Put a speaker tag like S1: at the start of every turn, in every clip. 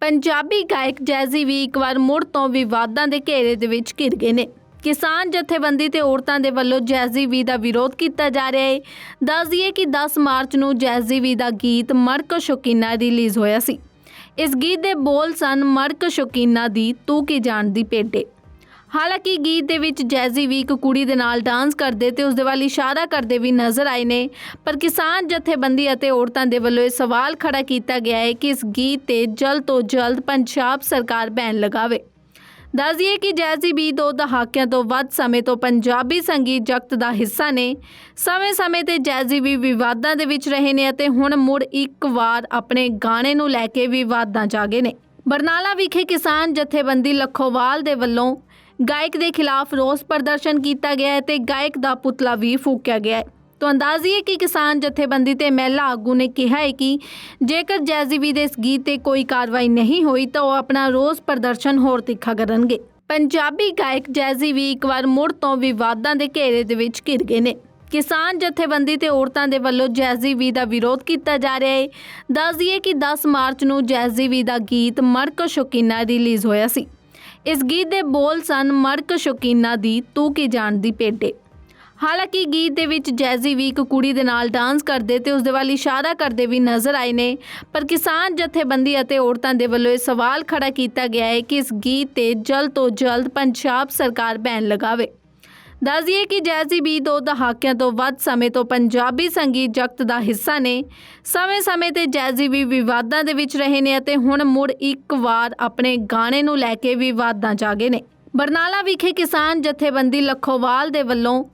S1: ਪੰਜਾਬੀ ਗਾਇਕ ਜੈਜ਼ੀ ਵੀ ਇੱਕ ਵਾਰ ਮੁੜ ਤੋਂ ਵਿਵਾਦਾਂ ਦੇ ਘੇਰੇ ਦੇ ਵਿੱਚ ਘਿਰ ਗਏ ਨੇ। ਕਿਸਾਨ ਜਥੇਬੰਦੀ ਤੇ ਔਰਤਾਂ ਦੇ ਵੱਲੋਂ ਜੈਜ਼ੀ ਵੀ ਦਾ ਵਿਰੋਧ ਕੀਤਾ ਜਾ ਰਿਹਾ ਹੈ ਦੱਸ ਦਈਏ ਕਿ 10 ਮਾਰਚ ਨੂੰ ਜੈਜ਼ੀ ਵੀ ਦਾ ਗੀਤ ਮਰਕ ਸ਼ੌਕੀਨਾ ਰਿਲੀਜ਼ ਹੋਇਆ ਸੀ। ਇਸ ਗੀਤ ਦੇ ਬੋਲ ਸਨ ਮਰਕ ਸ਼ੌਕੀਨਾ ਦੀ ਤੂੰ ਕੀ ਜਾਣਦੀ ਪੇਡੇ। ਹਾਲਾਂਕਿ ਗੀਤ ਦੇ ਵਿੱਚ ਜੈਜ਼ੀ ਵੀ ਇੱਕ ਕੁੜੀ ਦੇ ਨਾਲ ਡਾਂਸ ਕਰਦੇ ਤੇ ਉਸ ਦੇ ਵੱਲ ਇਸ਼ਾਰਾ ਕਰਦੇ ਵੀ ਨਜ਼ਰ ਆਏ ਨੇ। ਪਰ ਕਿਸਾਨ ਜਥੇਬੰਦੀ ਅਤੇ ਔਰਤਾਂ ਦੇ ਵੱਲੋਂ ਇਹ ਸਵਾਲ ਖੜਾ ਕੀਤਾ ਗਿਆ ਹੈ ਕਿ ਇਸ ਗੀਤ ਤੇ ਜਲਦ ਤੋਂ ਜਲਦ ਪੰਜਾਬ ਸਰਕਾਰ ਬੈਨ ਲਗਾਵੇ। ਦੱਸ ਦਈਏ ਕਿ ਜੈਜ਼ੀ ਵੀ ਦੋ ਦਹਾਕਿਆਂ ਤੋਂ ਵੱਧ ਸਮੇਂ ਤੋਂ ਪੰਜਾਬੀ ਸੰਗੀਤ ਜਗਤ ਦਾ ਹਿੱਸਾ ਨੇ। ਸਮੇਂ-ਸਮੇਂ ਤੇ ਜੈਜ਼ੀ ਵੀ ਵਿਵਾਦਾਂ ਦੇ ਵਿੱਚ ਰਹੇ ਨੇ ਅਤੇ ਹੁਣ ਮੁੜ ਇੱਕ ਵਾਰ ਆਪਣੇ ਗਾਣੇ ਨੂੰ ਲੈ ਕੇ ਵਿਵਾਦਾਂ 'ਚ ਆ ਗਏ ਨੇ। ਬਰਨਾਲਾ ਵਿਖੇ ਕਿਸਾਨ ਜਥੇਬੰਦੀ ਲੱਖੋਵਾਲ ਦੇ ਵੱਲੋਂ ਗਾਇਕ ਦੇ ਖਿਲਾਫ ਰੋਸ ਪ੍ਰਦਰਸ਼ਨ ਕੀਤਾ ਗਿਆ ਹੈ ਤੇ ਗਾਇਕ ਦਾ ਪੁਤਲਾ ਵੀ ਫੂਕਿਆ ਗਿਆ ਹੈ। ਤੋਂ ਅੰਦਾਜ਼ੀਏ ਕਿ ਕਿਸਾਨ ਜਥੇਬੰਦੀ ਤੇ ਮਹਿਲਾ ਆਗੂ ਨੇ ਕਿਹਾ ਹੈ ਕਿ ਜੇਕਰ ਜੈਜੀਵੀ ਦੇ ਇਸ ਗੀਤ ਤੇ ਕੋਈ ਕਾਰਵਾਈ ਨਹੀਂ ਹੋਈ ਤਾਂ ਉਹ ਆਪਣਾ ਰੋਸ ਪ੍ਰਦਰਸ਼ਨ ਹੋਰ ਤਿੱਖਾ ਕਰਨਗੇ। ਪੰਜਾਬੀ ਗਾਇਕ ਜੈਜ਼ੀਵੀ ਇੱਕ ਵਾਰ ਮੁੜ ਤੋਂ ਵਿਵਾਦਾਂ ਦੇ ਘੇਰੇ ਦੇ ਵਿੱਚ ਘਿਰ ਗਏ ਨੇ। ਕਿਸਾਨ ਜਥੇਬੰਦੀ ਤੇ ਔਰਤਾਂ ਦੇ ਵੱਲੋਂ ਜੈਜੀਵੀ ਦਾ ਵਿਰੋਧ ਕੀਤਾ ਜਾ ਰਿਹਾ ਹੈ। ਦੱਸ ਦਈਏ ਕਿ 10 ਮਾਰਚ ਨੂੰ ਜੈਜੀਵੀ ਦਾ ਗੀਤ ਮਰਕ ਸ਼ੌਕੀਨਾ ਰਿਲੀਜ਼ ਹੋਇਆ ਸੀ। ਇਸ ਗੀਤ ਦੇ ਬੋਲ ਸਨ ਮਰਕ ਸ਼ੌਕੀਨਾ ਦੀ, ਤੂੰ ਕੀ ਜਾਣਦੀ ਪੇਡੇ। ਹਾਲਾਂਕਿ ਗੀਤ ਦੇ ਵਿੱਚ ਜੈਜ਼ੀ ਵੀ ਇੱਕ ਕੁੜੀ ਦੇ ਨਾਲ ਡਾਂਸ ਕਰਦੇ ਤੇ ਉਸ ਦੇ ਵੱਲ ਇਸ਼ਾਰਾ ਕਰਦੇ ਵੀ ਨਜ਼ਰ ਆਏ ਨੇ, ਪਰ ਕਿਸਾਨ ਜਥੇਬੰਦੀ ਅਤੇ ਔਰਤਾਂ ਦੇ ਵੱਲੋਂ ਇਹ ਸਵਾਲ ਖੜਾ ਕੀਤਾ ਗਿਆ ਹੈ ਕਿ ਇਸ ਗੀਤ ਤੇ ਜਲਦ ਤੋਂ ਜਲਦ ਪੰਜਾਬ ਸਰਕਾਰ ਬੈਨ ਲਗਾਵੇ। ਦੱਸ ਦਈਏ ਕਿ ਜੈਜ਼ੀ ਵੀ ਦੋ ਦਹਾਕਿਆਂ ਤੋਂ ਵੱਧ ਸਮੇਂ ਤੋਂ ਪੰਜਾਬੀ ਸੰਗੀਤ ਜਗਤ ਦਾ ਹਿੱਸਾ ਨੇ। ਸਮੇਂ-ਸਮੇਂ ਤੇ ਜੈਜ਼ੀ ਵੀ ਵਿਵਾਦਾਂ ਦੇ ਵਿੱਚ ਰਹੇ ਨੇ ਅਤੇ ਹੁਣ ਮੁੜ ਇੱਕ ਵਾਰ ਆਪਣੇ ਗਾਣੇ ਨੂੰ ਲੈ ਕੇ ਵਿਵਾਦਾਂ 'ਚ ਆ ਗਏ ਨੇ। ਬਰਨਾਲਾ ਵਿਖੇ ਕਿਸਾਨ ਜਥੇਬੰਦੀ ਲੱਖੋਵਾਲ ਦੇ ਵੱਲੋਂ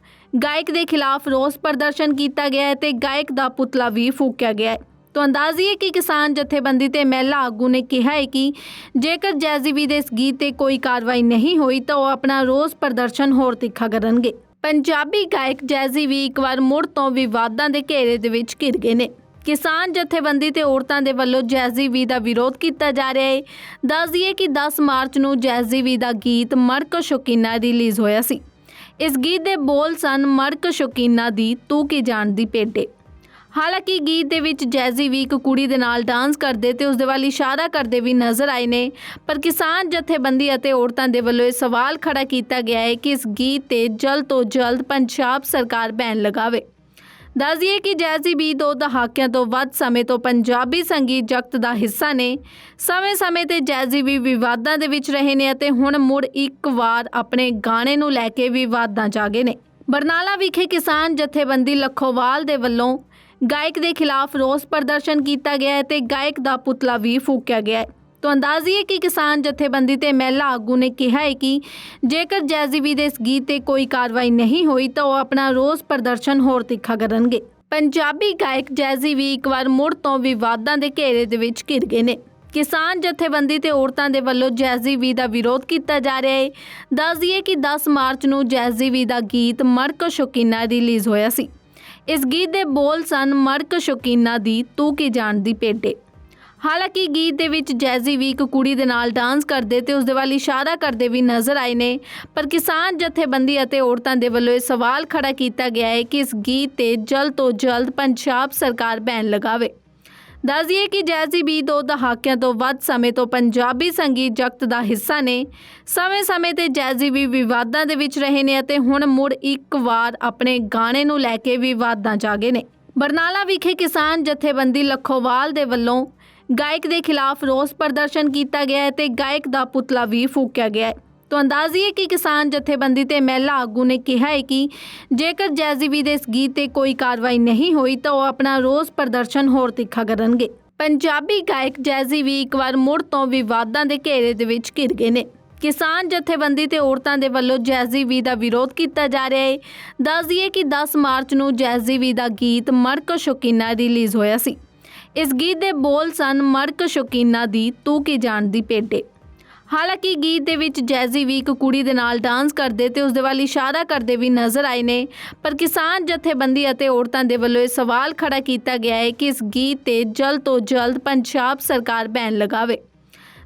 S1: ਗਾਇਕ ਦੇ ਖਿਲਾਫ ਰੋਸ ਪ੍ਰਦਰਸ਼ਨ ਕੀਤਾ ਗਿਆ ਹੈ ਤੇ ਗਾਇਕ ਦਾ ਪੁਤਲਾ ਵੀ ਫੂਕਿਆ ਗਿਆ ਹੈ। ਤੋਂ ਅੰਦਾਜ਼ੀਏ ਕਿ ਕਿਸਾਨ ਜਥੇਬੰਦੀ ਤੇ ਮਹਿਲਾ ਆਗੂ ਨੇ ਕਿਹਾ ਹੈ ਕਿ ਜੇਕਰ ਜੈਜ਼ੀਬੀ ਦੇ ਇਸ ਗੀਤ ਤੇ ਕੋਈ ਕਾਰਵਾਈ ਨਹੀਂ ਹੋਈ ਤਾਂ ਉਹ ਆਪਣਾ ਰੋਸ ਪ੍ਰਦਰਸ਼ਨ ਹੋਰ ਤਿੱਖਾ ਕਰਨਗੇ। ਪੰਜਾਬੀ ਗਾਇਕ ਜੈਜ਼ੀ ਵੀ ਇੱਕ ਵਾਰ ਮੁੜ ਤੋਂ ਵਿਵਾਦਾਂ ਦੇ ਘੇਰੇ ਦੇ ਵਿੱਚ ਘਿਰ ਗਏ ਨੇ। ਕਿਸਾਨ ਜਥੇਬੰਦੀ ਤੇ ਔਰਤਾਂ ਦੇ ਵੱਲੋਂ ਜੈਜ਼ੀ ਵੀ ਦਾ ਵਿਰੋਧ ਕੀਤਾ ਜਾ ਰਿਹਾ ਹੈ। ਦੱਸ ਦਈਏ ਕਿ 10 ਮਾਰਚ ਨੂੰ ਜੈਜ਼ੀ ਵੀ ਦਾ ਗੀਤ ਮਰਕ ਸ਼ੌਕੀਨਾ ਰਿਲੀਜ਼ ਹੋਇਆ ਸੀ। ਇਸ ਗੀਤ ਦੇ ਬੋਲ ਸਨ ਮਰਕ ਸ਼ੌਕੀਨਾ ਦੀ ਤੂੰ ਕੀ ਜਾਣਦੀ ਪੇਡੇ। ਹਾਲਾਂਕਿ ਗੀਤ ਦੇ ਵਿੱਚ ਜੈਜ਼ੀ ਵੀ ਇੱਕ ਕੁੜੀ ਦੇ ਨਾਲ ਡਾਂਸ ਕਰਦੇ ਤੇ ਉਸ ਦੇ ਵੱਲ ਇਸ਼ਾਰਾ ਕਰਦੇ ਵੀ ਨਜ਼ਰ ਆਏ ਨੇ। ਪਰ ਕਿਸਾਨ ਜਥੇਬੰਦੀ ਅਤੇ ਔਰਤਾਂ ਦੇ ਵੱਲੋਂ ਇਹ ਸਵਾਲ ਖੜਾ ਕੀਤਾ ਗਿਆ ਹੈ ਕਿ ਇਸ ਗੀਤ ਤੇ ਜਲਦ ਤੋਂ ਜਲਦ ਪੰਜਾਬ ਸਰਕਾਰ ਬੈਨ ਲਗਾਵੇ। ਦੱਸ ਦਈਏ ਕਿ ਜੈਜ਼ੀ ਵੀ ਦੋ ਦਹਾਕਿਆਂ ਤੋਂ ਵੱਧ ਸਮੇਂ ਤੋਂ ਪੰਜਾਬੀ ਸੰਗੀਤ ਜਗਤ ਦਾ ਹਿੱਸਾ ਨੇ। ਸਮੇਂ-ਸਮੇਂ ਤੇ ਜੈਜ਼ੀ ਵੀ ਵਿਵਾਦਾਂ ਦੇ ਵਿੱਚ ਰਹੇ ਨੇ ਅਤੇ ਹੁਣ ਮੁੜ ਇੱਕ ਵਾਰ ਆਪਣੇ ਗਾਣੇ ਨੂੰ ਲੈ ਕੇ ਵਿਵਾਦਾਂ 'ਚ ਆ ਗਏ ਨੇ। ਬਰਨਾਲਾ ਵਿਖੇ ਕਿਸਾਨ ਜਥੇਬੰਦੀ ਲੱਖੋਵਾਲ ਦੇ ਵੱਲੋਂ ਗਾਇਕ ਦੇ ਖਿਲਾਫ ਰੋਸ ਪ੍ਰਦਰਸ਼ਨ ਕੀਤਾ ਗਿਆ ਹੈ ਤੇ ਗਾਇਕ ਦਾ ਪੁਤਲਾ ਵੀ ਫੂਕਿਆ ਗਿਆ ਹੈ। ਤੋਂ ਅੰਦਾਜ਼ੀਏ ਕਿ ਕਿਸਾਨ ਜਥੇਬੰਦੀ ਤੇ ਮਹਿਲਾ ਆਗੂ ਨੇ ਕਿਹਾ ਹੈ ਕਿ ਜੇਕਰ ਜੈਜ਼ੀਬੀ ਦੇ ਇਸ ਗੀਤ ਤੇ ਕੋਈ ਕਾਰਵਾਈ ਨਹੀਂ ਹੋਈ ਤਾਂ ਉਹ ਆਪਣਾ ਰੋਸ ਪ੍ਰਦਰਸ਼ਨ ਹੋਰ ਤਿੱਖਾ ਕਰਨਗੇ। ਪੰਜਾਬੀ ਗਾਇਕ ਜੈਜ਼ੀਵੀ ਇੱਕ ਵਾਰ ਮੁੜ ਤੋਂ ਵਿਵਾਦਾਂ ਦੇ ਘੇਰੇ ਦੇ ਵਿੱਚ ਘਿਰ ਗਏ ਨੇ। ਕਿਸਾਨ ਜਥੇਬੰਦੀ ਤੇ ਔਰਤਾਂ ਦੇ ਵੱਲੋਂ ਜੈਜ਼ੀਵੀ ਦਾ ਵਿਰੋਧ ਕੀਤਾ ਜਾ ਰਿਹਾ ਹੈ। ਦੱਸ ਦਈਏ ਕਿ 10 ਮਾਰਚ ਨੂੰ ਜੈਜ਼ੀਵੀ ਦਾ ਗੀਤ ਮਰਕ ਸ਼ੌਕੀਨਾ ਰਿਲੀਜ਼ ਹੋਇਆ ਸੀ। ਇਸ ਗੀਤ ਦੇ ਬੋਲ ਸਨ ਮਰਕ ਸ਼ੌਕੀਨਾ ਦੀ, ਤੂੰ ਕੀ ਜਾਣਦੀ ਪੇਡੇ ਹਾਲਾਂਕਿ ਗੀਤ ਦੇ ਵਿੱਚ ਜੈਜ਼ੀ ਵੀ ਇੱਕ ਕੁੜੀ ਦੇ ਨਾਲ ਡਾਂਸ ਕਰਦੇ ਤੇ ਉਸ ਦੇ ਵੱਲ ਇਸ਼ਾਰਾ ਕਰਦੇ ਵੀ ਨਜ਼ਰ ਆਏ ਨੇ, ਪਰ ਕਿਸਾਨ ਜਥੇਬੰਦੀ ਅਤੇ ਔਰਤਾਂ ਦੇ ਵੱਲੋਂ ਇਹ ਸਵਾਲ ਖੜਾ ਕੀਤਾ ਗਿਆ ਹੈ ਕਿ ਇਸ ਗੀਤ ਤੇ ਜਲਦ ਤੋਂ ਜਲਦ ਪੰਜਾਬ ਸਰਕਾਰ ਬੈਨ ਲਗਾਵੇ। ਦੱਸ ਦਈਏ ਕਿ ਜੈਜ਼ੀ ਵੀ ਦੋ ਦਹਾਕਿਆਂ ਤੋਂ ਵੱਧ ਸਮੇਂ ਤੋਂ ਪੰਜਾਬੀ ਸੰਗੀਤ ਜਗਤ ਦਾ ਹਿੱਸਾ ਨੇ। ਸਮੇਂ-ਸਮੇਂ ਤੇ ਜੈਜ਼ੀ ਵੀ ਵਿਵਾਦਾਂ ਦੇ ਵਿੱਚ ਰਹੇ ਨੇ ਅਤੇ ਹੁਣ ਮੁੜ ਇੱਕ ਵਾਰ ਆਪਣੇ ਗਾਣੇ ਨੂੰ ਲੈ ਕੇ ਵਿਵਾਦਾਂ 'ਚ ਆ ਗਏ ਨੇ। ਬਰਨਾਲਾ ਵਿਖੇ ਕਿਸਾਨ ਜਥੇਬੰਦੀ ਲੱਖੋਵਾਲ ਦੇ ਵੱਲੋਂ ਗਾਇਕ ਦੇ ਖਿਲਾਫ ਰੋਸ ਪ੍ਰਦਰਸ਼ਨ ਕੀਤਾ ਗਿਆ ਹੈ ਤੇ ਗਾਇਕ ਦਾ ਪੁਤਲਾ ਵੀ ਫੂਕਿਆ ਗਿਆ ਹੈ। ਤੋਂ ਅੰਦਾਜ਼ੀਏ ਕਿ ਕਿਸਾਨ ਜਥੇਬੰਦੀ ਤੇ ਮਹਿਲਾ ਆਗੂ ਨੇ ਕਿਹਾ ਹੈ ਕਿ ਜੇਕਰ ਜੈਜ਼ੀਵੀ ਦੇ ਇਸ ਗੀਤ ਤੇ ਕੋਈ ਕਾਰਵਾਈ ਨਹੀਂ ਹੋਈ ਤਾਂ ਉਹ ਆਪਣਾ ਰੋਸ ਪ੍ਰਦਰਸ਼ਨ ਹੋਰ ਤਿੱਖਾ ਕਰਨਗੇ। ਪੰਜਾਬੀ ਗਾਇਕ ਜੈਜ਼ੀਵੀ ਇੱਕ ਵਾਰ ਮੁੜ ਤੋਂ ਵਿਵਾਦਾਂ ਦੇ ਘੇਰੇ ਦੇ ਵਿੱਚ ਘਿਰ ਗਏ ਨੇ। ਕਿਸਾਨ ਜਥੇਬੰਦੀ ਤੇ ਔਰਤਾਂ ਦੇ ਵੱਲੋਂ ਜੈਜ਼ੀਵੀ ਦਾ ਵਿਰੋਧ ਕੀਤਾ ਜਾ ਰਿਹਾ ਹੈ। ਦੱਸ ਦਈਏ ਕਿ 10 ਮਾਰਚ ਨੂੰ ਜੈਜ਼ੀਵੀ ਦਾ ਗੀਤ ਮਰਕ ਸ਼ੌਕੀਨਾ ਰਿਲੀਜ਼ ਹੋਇਆ ਸੀ। ਇਸ ਗੀਤ ਦੇ ਬੋਲ ਸਨ ਮਰਕ ਸ਼ੌਕੀਨਾ ਦੀ ਤੂੰ ਕੀ ਜਾਣਦੀ ਪੇਡੇ। ਹਾਲਾਂਕਿ ਗੀਤ ਦੇ ਵਿੱਚ ਜੈਜ਼ੀ ਵੀ ਇੱਕ ਕੁੜੀ ਦੇ ਨਾਲ ਡਾਂਸ ਕਰਦੇ ਤੇ ਉਸ ਦੇ ਵੱਲ ਇਸ਼ਾਰਾ ਕਰਦੇ ਵੀ ਨਜ਼ਰ ਆਏ ਨੇ। ਪਰ ਕਿਸਾਨ ਜਥੇਬੰਦੀ ਅਤੇ ਔਰਤਾਂ ਦੇ ਵੱਲੋਂ ਇਹ ਸਵਾਲ ਖੜਾ ਕੀਤਾ ਗਿਆ ਹੈ ਕਿ ਇਸ ਗੀਤ ਤੇ ਜਲਦ ਤੋਂ ਜਲਦ ਪੰਜਾਬ ਸਰਕਾਰ ਬੈਨ ਲਗਾਵੇ।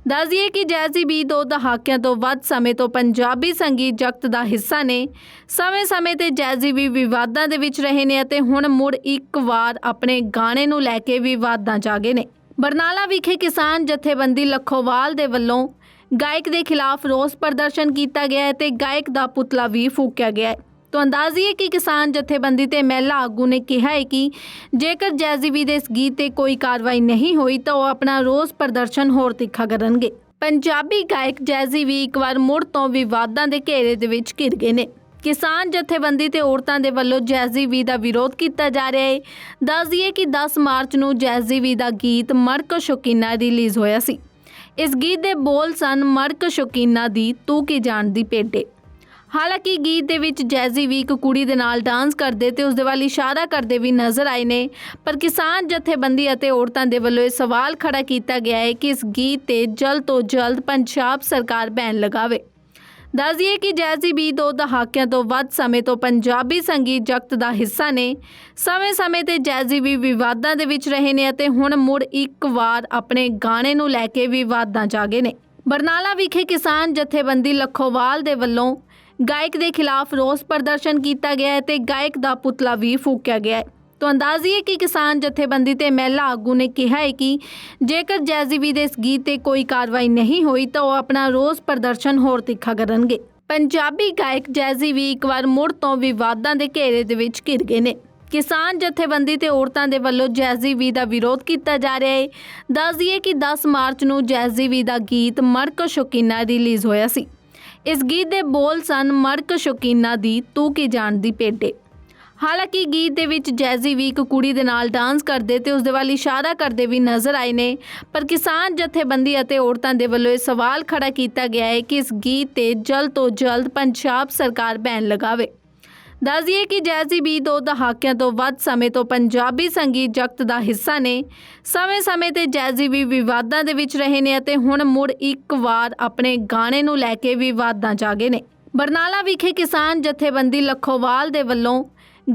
S1: ਦੱਸ ਦਈਏ ਕਿ ਜੈਜ਼ੀ ਵੀ ਦੋ ਦਹਾਕਿਆਂ ਤੋਂ ਵੱਧ ਸਮੇਂ ਤੋਂ ਪੰਜਾਬੀ ਸੰਗੀਤ ਜਗਤ ਦਾ ਹਿੱਸਾ ਨੇ। ਸਮੇਂ-ਸਮੇਂ ਤੇ ਜੈਜ਼ੀ ਵੀ ਵਿਵਾਦਾਂ ਦੇ ਵਿੱਚ ਰਹੇ ਨੇ ਅਤੇ ਹੁਣ ਮੁੜ ਇੱਕ ਵਾਰ ਆਪਣੇ ਗਾਣੇ ਨੂੰ ਲੈ ਕੇ ਵਿਵਾਦਾਂ 'ਚ ਆ ਗਏ ਨੇ। ਬਰਨਾਲਾ ਵਿਖੇ ਕਿਸਾਨ ਜਥੇਬੰਦੀ ਲੱਖੋਵਾਲ ਦੇ ਵੱਲੋਂ ਗਾਇਕ ਦੇ ਖਿਲਾਫ ਰੋਸ ਪ੍ਰਦਰਸ਼ਨ ਕੀਤਾ ਗਿਆ ਹੈ ਤੇ ਗਾਇਕ ਦਾ ਪੁਤਲਾ ਵੀ ਫੂਕਿਆ ਗਿਆ ਹੈ। ਤੋਂ ਅੰਦਾਜ਼ੀਏ ਕਿ ਕਿਸਾਨ ਜਥੇਬੰਦੀ ਤੇ ਮਹਿਲਾ ਆਗੂ ਨੇ ਕਿਹਾ ਹੈ ਕਿ ਜੇਕਰ ਜੈਜ਼ੀਬੀ ਦੇ ਇਸ ਗੀਤ ਤੇ ਕੋਈ ਕਾਰਵਾਈ ਨਹੀਂ ਹੋਈ ਤਾਂ ਉਹ ਆਪਣਾ ਰੋਸ ਪ੍ਰਦਰਸ਼ਨ ਹੋਰ ਤਿੱਖਾ ਕਰਨਗੇ। ਪੰਜਾਬੀ ਗਾਇਕ ਜੈਜ਼ੀਵੀ ਇੱਕ ਵਾਰ ਮੁੜ ਤੋਂ ਵਿਵਾਦਾਂ ਦੇ ਘੇਰੇ ਦੇ ਵਿੱਚ ਘਿਰ ਗਏ ਨੇ। ਕਿਸਾਨ ਜਥੇਬੰਦੀ ਤੇ ਔਰਤਾਂ ਦੇ ਵੱਲੋਂ ਜੈਜ਼ੀਵੀ ਦਾ ਵਿਰੋਧ ਕੀਤਾ ਜਾ ਰਿਹਾ ਹੈ। ਦੱਸ ਦਈਏ ਕਿ 10 ਮਾਰਚ ਨੂੰ ਜੈਜ਼ੀਵੀ ਦਾ ਗੀਤ ਮਰਕ ਸ਼ੌਕੀਨਾ ਰਿਲੀਜ਼ ਹੋਇਆ ਸੀ। ਇਸ ਗੀਤ ਦੇ ਬੋਲ ਸਨ ਮਰਕ ਸ਼ੌਕੀਨਾ ਦੀ, ਤੂੰ ਕੀ ਜਾਣਦੀ ਪੇਡੇ ਹਾਲਾਂਕਿ ਗੀਤ ਦੇ ਵਿੱਚ ਜੈਜ਼ੀ ਵੀ ਇੱਕ ਕੁੜੀ ਦੇ ਨਾਲ ਡਾਂਸ ਕਰਦੇ ਤੇ ਉਸ ਦੇ ਵੱਲ ਇਸ਼ਾਰਾ ਕਰਦੇ ਵੀ ਨਜ਼ਰ ਆਏ ਨੇ, ਪਰ ਕਿਸਾਨ ਜਥੇਬੰਦੀ ਅਤੇ ਔਰਤਾਂ ਦੇ ਵੱਲੋਂ ਇਹ ਸਵਾਲ ਖੜਾ ਕੀਤਾ ਗਿਆ ਹੈ ਕਿ ਇਸ ਗੀਤ ਤੇ ਜਲਦ ਤੋਂ ਜਲਦ ਪੰਜਾਬ ਸਰਕਾਰ ਬੈਨ ਲਗਾਵੇ। ਦੱਸ ਦਈਏ ਕਿ ਜੈਜ਼ੀ ਬੀ ਦੋ ਦਹਾਕਿਆਂ ਤੋਂ ਵੱਧ ਸਮੇਂ ਤੋਂ ਪੰਜਾਬੀ ਸੰਗੀਤ ਜਗਤ ਦਾ ਹਿੱਸਾ ਨੇ। ਸਮੇਂ-ਸਮੇਂ ਤੇ ਜੈਜ਼ੀ ਵੀ ਵਿਵਾਦਾਂ ਦੇ ਵਿੱਚ ਰਹੇ ਨੇ ਅਤੇ ਹੁਣ ਮੁੜ ਇੱਕ ਵਾਰ ਆਪਣੇ ਗਾਣੇ ਨੂੰ ਲੈ ਕੇ ਵਿਵਾਦਾਂ 'ਚ ਆ ਗਏ ਨੇ। ਬਰਨਾਲਾ ਵਿਖੇ ਕਿਸਾਨ ਜਥੇਬੰਦੀ ਲੱਖੋਵਾਲ ਦੇ ਵੱਲੋਂ ਗਾਇਕ ਦੇ ਖਿਲਾਫ ਰੋਸ ਪ੍ਰਦਰਸ਼ਨ ਕੀਤਾ ਗਿਆ ਹੈ ਤੇ ਗਾਇਕ ਦਾ ਪੁਤਲਾ ਵੀ ਫੂਕਿਆ ਗਿਆ ਹੈ। ਤੋਂ ਅੰਦਾਜ਼ੀਏ ਕਿ ਕਿਸਾਨ ਜਥੇਬੰਦੀ ਤੇ ਮਹਿਲਾ ਆਗੂ ਨੇ ਕਿਹਾ ਹੈ ਕਿ ਜੇਕਰ ਜੈਜੀਵੀ ਦੇ ਇਸ ਗੀਤ ਤੇ ਕੋਈ ਕਾਰਵਾਈ ਨਹੀਂ ਹੋਈ ਤਾਂ ਉਹ ਆਪਣਾ ਰੋਸ ਪ੍ਰਦਰਸ਼ਨ ਹੋਰ ਤਿੱਖਾ ਕਰਨਗੇ। ਪੰਜਾਬੀ ਗਾਇਕ ਜੈਜ਼ੀਵੀ ਇੱਕ ਵਾਰ ਮੁੜ ਤੋਂ ਵਿਵਾਦਾਂ ਦੇ ਘੇਰੇ ਦੇ ਵਿੱਚ ਘਿਰ ਗਏ ਨੇ। ਕਿਸਾਨ ਜਥੇਬੰਦੀ ਤੇ ਔਰਤਾਂ ਦੇ ਵੱਲੋਂ ਜੈਜੀਵੀ ਦਾ ਵਿਰੋਧ ਕੀਤਾ ਜਾ ਰਿਹਾ ਹੈ। ਦੱਸ ਦਈਏ ਕਿ 10 ਮਾਰਚ ਨੂੰ ਜੈਜ਼ੀਵੀ ਦਾ ਗੀਤ ਮਰਕ ਸ਼ੌਕੀਨਾ ਰਿਲੀਜ਼ ਹੋਇਆ ਸੀ। ਇਸ ਗੀਤ ਦੇ ਬੋਲ ਸਨ ਮਰਕ ਸ਼ੌਕੀਨਾ ਦੀ ਤੂੰ ਕੀ ਜਾਣਦੀ ਪੇਡੇ ਹਾਲਾਂਕਿ ਗੀਤ ਦੇ ਵਿੱਚ ਜੈਜ਼ੀ ਵੀ ਇੱਕ ਕੁੜੀ ਦੇ ਨਾਲ ਡਾਂਸ ਕਰਦੇ ਤੇ ਉਸ ਦੇ ਵੱਲ ਇਸ਼ਾਰਾ ਕਰਦੇ ਵੀ ਨਜ਼ਰ ਆਏ ਨੇ। ਪਰ ਕਿਸਾਨ ਜਥੇਬੰਦੀ ਅਤੇ ਔਰਤਾਂ ਦੇ ਵੱਲੋਂ ਇਹ ਸਵਾਲ ਖੜਾ ਕੀਤਾ ਗਿਆ ਹੈ ਕਿ ਇਸ ਗੀਤ ਤੇ ਜਲਦ ਤੋਂ ਜਲਦ ਪੰਜਾਬ ਸਰਕਾਰ ਬੈਨ ਲਗਾਵੇ। ਦੱਸ ਦਈਏ ਕਿ ਜੈਜ਼ੀ ਬੀ ਦੋ ਦਹਾਕਿਆਂ ਤੋਂ ਵੱਧ ਸਮੇਂ ਤੋਂ ਪੰਜਾਬੀ ਸੰਗੀਤ ਜਗਤ ਦਾ ਹਿੱਸਾ ਨੇ। ਸਮੇਂ-ਸਮੇਂ ਤੇ ਜੈਜ਼ੀ ਵੀ ਵਿਵਾਦਾਂ ਦੇ ਵਿੱਚ ਰਹੇ ਨੇ ਅਤੇ ਹੁਣ ਮੁੜ ਇੱਕ ਵਾਰ ਆਪਣੇ ਗਾਣੇ ਨੂੰ ਲੈ ਕੇ ਵਿਵਾਦਾਂ 'ਚ ਆ ਗਏ ਨੇ। ਬਰਨਾਲਾ ਵਿਖੇ ਕਿਸਾਨ ਜਥੇਬੰਦੀ ਲੱਖੋਵਾਲ ਦੇ ਵੱਲੋਂ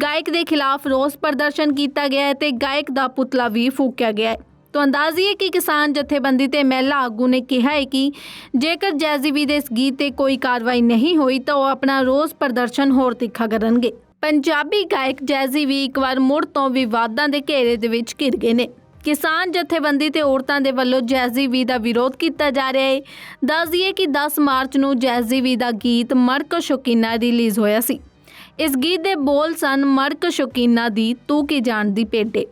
S1: ਗਾਇਕ ਦੇ ਖਿਲਾਫ ਰੋਸ ਪ੍ਰਦਰਸ਼ਨ ਕੀਤਾ ਗਿਆ ਹੈ ਤੇ ਗਾਇਕ ਦਾ ਪੁਤਲਾ ਵੀ ਫੂਕਿਆ ਗਿਆ ਹੈ। ਤੋਂ ਅੰਦਾਜ਼ੀਏ ਕਿ ਕਿਸਾਨ ਜਥੇਬੰਦੀ ਤੇ ਮਹਿਲਾ ਆਗੂ ਨੇ ਕਿਹਾ ਹੈ ਕਿ ਜੇਕਰ ਜੈਜ਼ੀਬੀ ਦੇ ਇਸ ਗੀਤ ਤੇ ਕੋਈ ਕਾਰਵਾਈ ਨਹੀਂ ਹੋਈ ਤਾਂ ਉਹ ਆਪਣਾ ਰੋਸ ਪ੍ਰਦਰਸ਼ਨ ਹੋਰ ਤਿੱਖਾ ਕਰਨਗੇ। ਪੰਜਾਬੀ ਗਾਇਕ ਜੈਜ਼ੀ ਵੀ ਇੱਕ ਵਾਰ ਮੁੜ ਤੋਂ ਵਿਵਾਦਾਂ ਦੇ ਘੇਰੇ ਦੇ ਵਿੱਚ ਘਿਰ ਗਏ ਨੇ। ਕਿਸਾਨ ਜਥੇਬੰਦੀ ਤੇ ਔਰਤਾਂ ਦੇ ਵੱਲੋਂ ਜੈਜ਼ੀ ਵੀ ਦਾ ਵਿਰੋਧ ਕੀਤਾ ਜਾ ਰਿਹਾ ਹੈ। ਦੱਸ ਦਈਏ ਕਿ 10 ਮਾਰਚ ਨੂੰ ਜੈਜ਼ੀ ਵੀ ਦਾ ਗੀਤ ਮਰਕ ਸ਼ੌਕੀਨਾ ਰਿਲੀਜ਼ ਹੋਇਆ ਸੀ। ਇਸ ਗੀਤ ਦੇ ਬੋਲ ਸਨ ਮਰਕ ਸ਼ੌਕੀਨਾ ਦੀ, ਤੂੰ ਕੀ ਜਾਣਦੀ ਪੇਡੇ।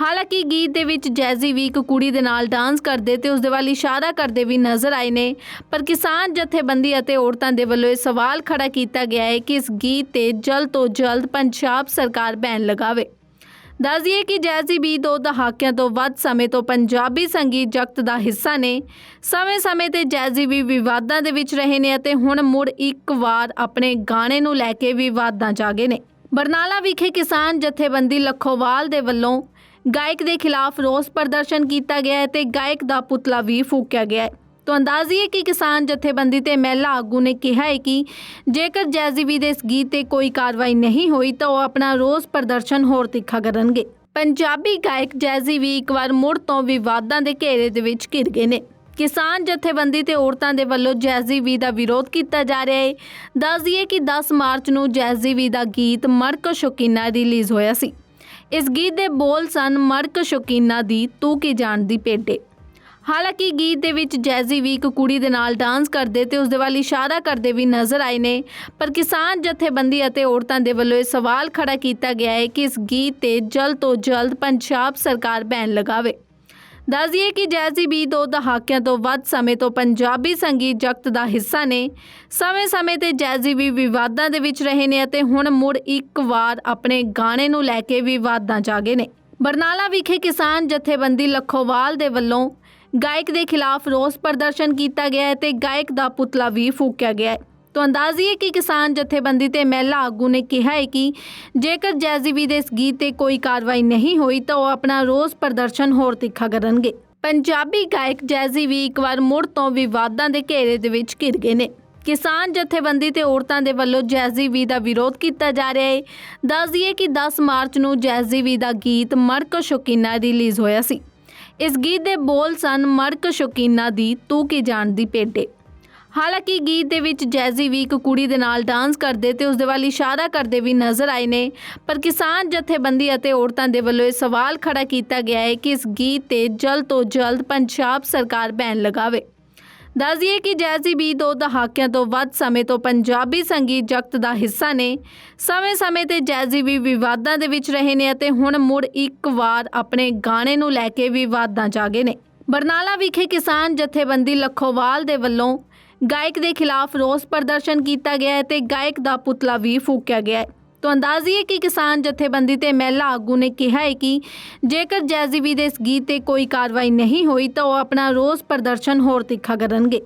S1: ਹਾਲਾਂਕਿ ਗੀਤ ਦੇ ਵਿੱਚ ਜੈਜ਼ੀ ਵੀ ਇੱਕ ਕੁੜੀ ਦੇ ਨਾਲ ਡਾਂਸ ਕਰਦੇ ਤੇ ਉਸ ਦੇ ਵੱਲ ਇਸ਼ਾਰਾ ਕਰਦੇ ਵੀ ਨਜ਼ਰ ਆਏ ਨੇ, ਪਰ ਕਿਸਾਨ ਜਥੇਬੰਦੀ ਅਤੇ ਔਰਤਾਂ ਦੇ ਵੱਲੋਂ ਇਹ ਸਵਾਲ ਖੜਾ ਕੀਤਾ ਗਿਆ ਹੈ ਕਿ ਇਸ ਗੀਤ ਤੇ ਜਲਦ ਤੋਂ ਜਲਦ ਪੰਜਾਬ ਸਰਕਾਰ ਬੈਨ ਲਗਾਵੇ। ਦੱਸ ਦਈਏ ਕਿ ਜੈਜ਼ੀ ਬੀ ਦੋ ਦਹਾਕਿਆਂ ਤੋਂ ਵੱਧ ਸਮੇਂ ਤੋਂ ਪੰਜਾਬੀ ਸੰਗੀਤ ਜਗਤ ਦਾ ਹਿੱਸਾ ਨੇ। ਸਮੇਂ-ਸਮੇਂ ਤੇ ਜੈਜ਼ੀ ਵੀ ਵਿਵਾਦਾਂ ਦੇ ਵਿੱਚ ਰਹੇ ਨੇ ਅਤੇ ਹੁਣ ਮੁੜ ਇੱਕ ਵਾਰ ਆਪਣੇ ਗਾਣੇ ਨੂੰ ਲੈ ਕੇ ਵਿਵਾਦਾਂ 'ਚ ਆ ਗਏ ਨੇ। ਬਰਨਾਲਾ ਵਿਖੇ ਕਿਸਾਨ ਜਥੇਬੰਦੀ ਲੱਖੋਵਾਲ ਦੇ ਵੱਲੋਂ ਗਾਇਕ ਦੇ ਖਿਲਾਫ ਰੋਸ ਪ੍ਰਦਰਸ਼ਨ ਕੀਤਾ ਗਿਆ ਹੈ ਤੇ ਗਾਇਕ ਦਾ ਪੁਤਲਾ ਵੀ ਫੂਕਿਆ ਗਿਆ ਹੈ। ਤੋਂ ਅੰਦਾਜ਼ੀਏ ਕਿ ਕਿਸਾਨ ਜਥੇਬੰਦੀ ਤੇ ਮਹਿਲਾ ਆਗੂ ਨੇ ਕਿਹਾ ਹੈ ਕਿ ਜੇਕਰ ਜੈਜ਼ੀਬੀ ਦੇ ਇਸ ਗੀਤ ਤੇ ਕੋਈ ਕਾਰਵਾਈ ਨਹੀਂ ਹੋਈ ਤਾਂ ਉਹ ਆਪਣਾ ਰੋਸ ਪ੍ਰਦਰਸ਼ਨ ਹੋਰ ਤਿੱਖਾ ਕਰਨਗੇ। ਪੰਜਾਬੀ ਗਾਇਕ ਜੈਜੀਵੀ ਇੱਕ ਵਾਰ ਮੁੜ ਤੋਂ ਵਿਵਾਦਾਂ ਦੇ ਘੇਰੇ ਦੇ ਵਿੱਚ ਘਿਰ ਗਏ ਨੇ। ਕਿਸਾਨ ਜਥੇਬੰਦੀ ਤੇ ਔਰਤਾਂ ਦੇ ਵੱਲੋਂ ਜੈਜੀਵੀ ਦਾ ਵਿਰੋਧ ਕੀਤਾ ਜਾ ਰਿਹਾ ਹੈ। ਦੱਸਦੀਏ ਕਿ 10 ਮਾਰਚ ਨੂੰ ਜੈਜੀਵੀ ਦਾ ਗੀਤ ਮਰਕ ਸ਼ੌਕੀਨਾ ਰਿਲੀਜ਼ ਹੋਇਆ ਸੀ। ਇਸ ਗੀਤ ਦੇ ਬੋਲ ਸਨ ਮਰਕ ਸ਼ੌਕੀਨਾ ਦੀ ਤੂੰ ਕੀ ਜਾਣਦੀ ਪੇਡੇ ਹਾਲਾਂਕਿ ਗੀਤ ਦੇ ਵਿੱਚ ਜੈਜ਼ੀ ਵੀ ਇੱਕ ਕੁੜੀ ਦੇ ਨਾਲ ਡਾਂਸ ਕਰਦੇ ਤੇ ਉਸ ਦੇ ਵੱਲ ਇਸ਼ਾਰਾ ਕਰਦੇ ਵੀ ਨਜ਼ਰ ਆਏ ਨੇ। ਪਰ ਕਿਸਾਨ ਜਥੇਬੰਦੀ ਅਤੇ ਔਰਤਾਂ ਦੇ ਵੱਲੋਂ ਇਹ ਸਵਾਲ ਖੜਾ ਕੀਤਾ ਗਿਆ ਹੈ ਕਿ ਇਸ ਗੀਤ ਤੇ ਜਲਦ ਤੋਂ ਜਲਦ ਪੰਜਾਬ ਸਰਕਾਰ ਬੈਨ ਲਗਾਵੇ। ਦੱਸ ਦਈਏ ਕਿ ਜੈਜ਼ੀ ਬੀ ਦੋ ਦਹਾਕਿਆਂ ਤੋਂ ਵੱਧ ਸਮੇਂ ਤੋਂ ਪੰਜਾਬੀ ਸੰਗੀਤ ਜਗਤ ਦਾ ਹਿੱਸਾ ਨੇ ਸਮੇਂ-ਸਮੇਂ ਤੇ ਜੈਜ਼ੀ ਵੀ ਵਿਵਾਦਾਂ ਦੇ ਵਿੱਚ ਰਹੇ ਨੇ ਅਤੇ ਹੁਣ ਮੁੜ ਇੱਕ ਵਾਰ ਆਪਣੇ ਗਾਣੇ ਨੂੰ ਲੈ ਕੇ ਵਿਵਾਦਾਂ ਜਾ ਰਿਹਾ ਹੈ ਦੱਸ ਦਈਏ ਕਿ 10 ਮਾਰਚ ਨੂੰ ਜੈਜ਼ੀ ਵੀ ਦਾ ਗੀਤ ਮਰਕ ਸ਼ੌਕੀਨਾ ਰਿਲੀਜ਼ ਹੋਇਆ ਸੀ। ਇਸ ਗੀਤ ਦੇ ਬੋਲ ਸਨ ਮਰਕ ਸ਼ੌਕੀਨਾ ਦੀ ਤੂੰ ਕੀ ਜਾਣਦੀ ਪੇਡੇ ਹਾਲਾਂਕਿ ਗੀਤ ਦੇ ਵਿੱਚ ਜੈਜ਼ੀ ਵੀ ਇੱਕ ਕੁੜੀ ਦੇ ਨਾਲ ਡਾਂਸ ਕਰਦੇ ਤੇ ਉਸ ਦੇ ਵੱਲ ਇਸ਼ਾਰਾ ਕਰਦੇ ਵੀ ਨਜ਼ਰ ਆਏ ਨੇ ਪਰ ਕਿਸਾਨ ਜਥੇਬੰਦੀ ਅਤੇ ਔਰਤਾਂ ਦੇ ਵੱਲੋਂ ਇਹ ਸਵਾਲ ਖੜਾ ਕੀਤਾ ਗਿਆ ਹੈ ਕਿ ਇਸ ਗੀਤ ਤੇ ਜਲਦ ਤੋਂ ਜਲਦ ਪੰਜਾਬ ਸਰਕਾਰ ਬੈਨ ਲਗਾਵੇ ਦੱਸ ਦਈਏ ਕਿ ਜੈਜ਼ੀ ਬੀ ਦੋ ਦਹਾਕਿਆਂ ਤੋਂ ਵੱਧ ਸਮੇਂ ਤੋਂ ਪੰਜਾਬੀ ਸੰਗੀਤ ਜਗਤ ਦਾ ਹਿੱਸਾ ਨੇ। ਸਮੇਂ-ਸਮੇਂ ਤੇ ਜੈਜ਼ੀ ਵੀ ਵਿਵਾਦਾਂ ਦੇ ਵਿੱਚ ਰਹੇ ਨੇ ਅਤੇ ਹੁਣ ਮੁੜ ਇੱਕ ਵਾਰ ਆਪਣੇ ਗਾਣੇ ਨੂੰ ਲੈ ਕੇ ਵਿਵਾਦਾਂ 'ਚ ਆ ਗਏ ਨੇ। ਬਰਨਾਲਾ ਵਿਖੇ ਕਿਸਾਨ ਜਥੇਬੰਦੀ ਲੱਖੋਵਾਲ ਦੇ ਵੱਲੋਂ ਗਾਇਕ ਦੇ ਖਿਲਾਫ ਰੋਸ ਪ੍ਰਦਰਸ਼ਨ ਕੀਤਾ ਗਿਆ ਹੈ ਤੇ ਗਾਇਕ ਦਾ ਪੁਤਲਾ ਵੀ ਫੂਕਿਆ ਗਿਆ ਹੈ। ਤੋਂ ਅੰਦਾਜ਼ੀਏ ਕਿ ਕਿਸਾਨ ਜਥੇਬੰਦੀ ਤੇ ਮਹਿਲਾ ਆਗੂ ਨੇ ਕਿਹਾ ਹੈ ਕਿ ਜੇਕਰ ਜੈਜ਼ੀਵੀ ਦੇ ਇਸ ਗੀਤ ਤੇ ਕੋਈ ਕਾਰਵਾਈ ਨਹੀਂ ਹੋਈ ਤਾਂ ਉਹ ਆਪਣਾ ਰੋਸ ਪ੍ਰਦਰਸ਼ਨ ਹੋਰ ਤਿੱਖਾ ਕਰਨਗੇ। ਪੰਜਾਬੀ ਗਾਇਕ ਜੈਜ਼ੀਵੀ ਇੱਕ ਵਾਰ ਮੁੜ ਤੋਂ ਵਿਵਾਦਾਂ ਦੇ ਘੇਰੇ ਦੇ ਵਿੱਚ ਘਿਰ ਗਏ ਨੇ। ਕਿਸਾਨ ਜਥੇਬੰਦੀ ਤੇ ਔਰਤਾਂ ਦੇ ਵੱਲੋਂ ਜੈਜ਼ੀਵੀ ਦਾ ਵਿਰੋਧ ਕੀਤਾ ਜਾ ਰਿਹਾ ਹੈ। ਦੱਸ ਦਈਏ ਕਿ 10 ਮਾਰਚ ਨੂੰ ਜੈਜ਼ੀਵੀ ਦਾ ਗੀਤ ਮਰਕ ਸ਼ੌਕੀਨਾ ਰਿਲੀਜ਼ ਹੋਇਆ ਸੀ। ਇਸ ਗੀਤ ਦੇ ਬੋਲ ਸਨ ਮਰਕ ਸ਼ੌਕੀਨਾ ਦੀ, ਤੂੰ ਕੀ ਜਾਣਦੀ ਪੇਡੇ ਹਾਲਾਂਕਿ ਗੀਤ ਦੇ ਵਿੱਚ ਜੈਜ਼ੀ ਵੀ ਇੱਕ ਕੁੜੀ ਦੇ ਨਾਲ ਡਾਂਸ ਕਰਦੇ ਤੇ ਉਸ ਦੇ ਵੱਲ ਇਸ਼ਾਰਾ ਕਰਦੇ ਵੀ ਨਜ਼ਰ ਆਏ ਨੇ, ਪਰ ਕਿਸਾਨ ਜਥੇਬੰਦੀ ਅਤੇ ਔਰਤਾਂ ਦੇ ਵੱਲੋਂ ਇਹ ਸਵਾਲ ਖੜਾ ਕੀਤਾ ਗਿਆ ਹੈ ਕਿ ਇਸ ਗੀਤ ਤੇ ਜਲਦ ਤੋਂ ਜਲਦ ਪੰਜਾਬ ਸਰਕਾਰ ਬੈਨ ਲਗਾਵੇ। ਦੱਸ ਦਈਏ ਕਿ ਜੈਜ਼ੀ ਵੀ ਦੋ ਦਹਾਕਿਆਂ ਤੋਂ ਵੱਧ ਸਮੇਂ ਤੋਂ ਪੰਜਾਬੀ ਸੰਗੀਤ ਜਗਤ ਦਾ ਹਿੱਸਾ ਨੇ। ਸਮੇਂ-ਸਮੇਂ ਤੇ ਜੈਜ਼ੀ ਵੀ ਵਿਵਾਦਾਂ ਦੇ ਵਿੱਚ ਰਹੇ ਨੇ ਅਤੇ ਹੁਣ ਮੁੜ ਇੱਕ ਵਾਰ ਆਪਣੇ ਗਾਣੇ ਨੂੰ ਲੈ ਕੇ ਵਿਵਾਦਾਂ 'ਚ ਆ ਗਏ ਨੇ। ਬਰਨਾਲਾ ਵਿਖੇ ਕਿਸਾਨ ਜਥੇਬੰਦੀ ਲੱਖੋਵਾਲ ਦੇ ਵੱਲੋਂ ਗਾਇਕ ਦੇ ਖਿਲਾਫ ਰੋਸ ਪ੍ਰਦਰਸ਼ਨ ਕੀਤਾ ਗਿਆ ਹੈ ਤੇ ਗਾਇਕ ਦਾ ਪੁਤਲਾ ਵੀ ਫੂਕਿਆ ਗਿਆ ਹੈ। ਤੋਂ ਅੰਦਾਜ਼ੀਏ ਕਿ ਕਿਸਾਨ ਜਥੇਬੰਦੀ ਤੇ ਮਹਿਲਾ ਆਗੂ ਨੇ ਕਿਹਾ ਹੈ ਕਿ ਜੇਕਰ ਜੈਜ਼ੀਬੀ ਦੇ ਇਸ ਗੀਤ ਤੇ ਕੋਈ ਕਾਰਵਾਈ ਨਹੀਂ ਹੋਈ ਤਾਂ ਉਹ ਆਪਣਾ ਰੋਸ ਪ੍ਰਦਰਸ਼ਨ ਹੋਰ ਤਿੱਖਾ ਕਰਨਗੇ।